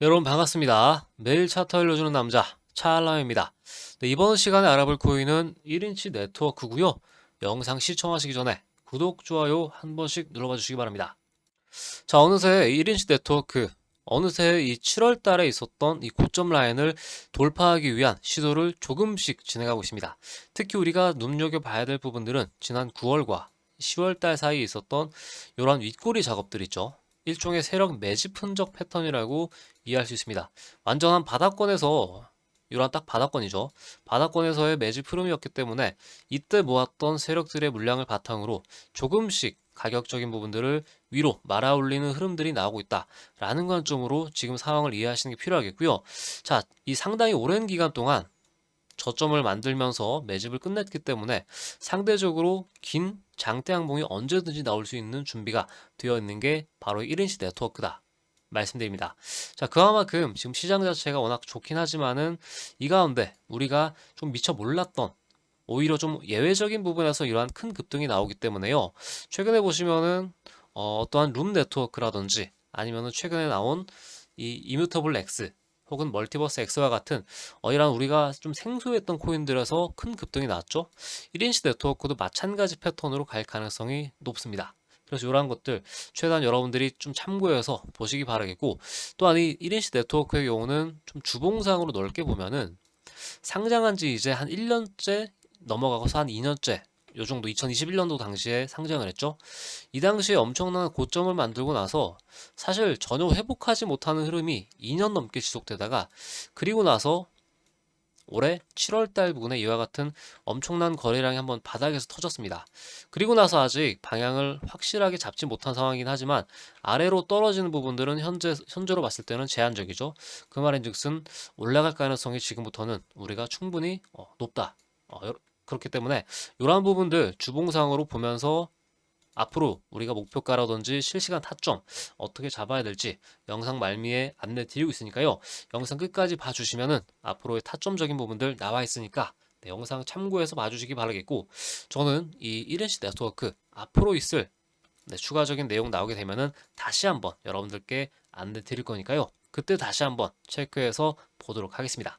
여러분 반갑습니다. 매일 차트 알려주는 남자 차알람입니다. 네, 이번 시간에 알아볼 코인은 1인치 네트워크고요. 영상 시청하시기 전에 구독, 좋아요 한 번씩 눌러봐 주시기 바랍니다. 자, 어느새 1인치 네트워크, 어느새 이 7월 달에 있었던 이 고점 라인을 돌파하기 위한 시도를 조금씩 진행하고 있습니다. 특히 우리가 눈여겨봐야 될 부분들은 지난 9월과 10월 달 사이에 있었던 이러한 윗꼬리 작업들 있죠. 일종의 세력 매집 흔적 패턴이라고 이해할 수 있습니다. 완전한 바닥권에서 이러한 딱 바닥권이죠. 바닥권에서의 매집 흐름이었기 때문에 이때 모았던 세력들의 물량을 바탕으로 조금씩 가격적인 부분들을 위로 말아올리는 흐름들이 나오고 있다라는 관점으로 지금 상황을 이해하시는 게 필요하겠고요. 자, 이 상당히 오랜 기간 동안 저점을 만들면서 매집을 끝냈기 때문에 상대적으로 긴 장대 항봉이 언제든지 나올 수 있는 준비가 되어 있는 게 바로 1인치 네트워크다. 말씀드립니다. 자, 그만큼 지금 시장 자체가 워낙 좋긴 하지만은 이 가운데 우리가 좀 미처 몰랐던 오히려 좀 예외적인 부분에서 이러한 큰 급등이 나오기 때문에요. 최근에 보시면은 어, 어떠한 룸 네트워크라든지 아니면은 최근에 나온 이 이뮤터블 X 혹은 멀티버스 X와 같은 어, 이런 우리가 좀 생소했던 코인들에서 큰 급등이 나왔죠. 1인치 네트워크도 마찬가지 패턴으로 갈 가능성이 높습니다. 그래서 이러한 것들 최대한 여러분들이 좀 참고해서 보시기 바라겠고 또한 이 1인치 네트워크의 경우는 좀 주봉상으로 넓게 보면은 상장한 지 이제 한 1년째 넘어가고서 한 2년째 요 정도 2021년도 당시에 상장을 했죠. 이 당시에 엄청난 고점을 만들고 나서 사실 전혀 회복하지 못하는 흐름이 2년 넘게 지속되다가 그리고 나서 올해 7월 달 부근에 이와 같은 엄청난 거래량이 한번 바닥에서 터졌습니다. 그리고 나서 아직 방향을 확실하게 잡지 못한 상황이긴 하지만 아래로 떨어지는 부분들은 현재 현재로 봤을 때는 제한적이죠. 그 말인즉슨 올라갈 가능성이 지금부터는 우리가 충분히 어, 높다. 그렇기 때문에 이러한 부분들 주봉상으로 보면서 앞으로 우리가 목표가라든지 실시간 타점 어떻게 잡아야 될지 영상 말미에 안내 드리고 있으니까요. 영상 끝까지 봐주시면은 앞으로의 타점적인 부분들 나와 있으니까 네, 영상 참고해서 봐주시기 바라겠고 저는 이 1인치 네트워크 앞으로 있을 네, 추가적인 내용 나오게 되면은 다시 한번 여러분들께 안내 드릴 거니까요. 그때 다시 한번 체크해서 보도록 하겠습니다.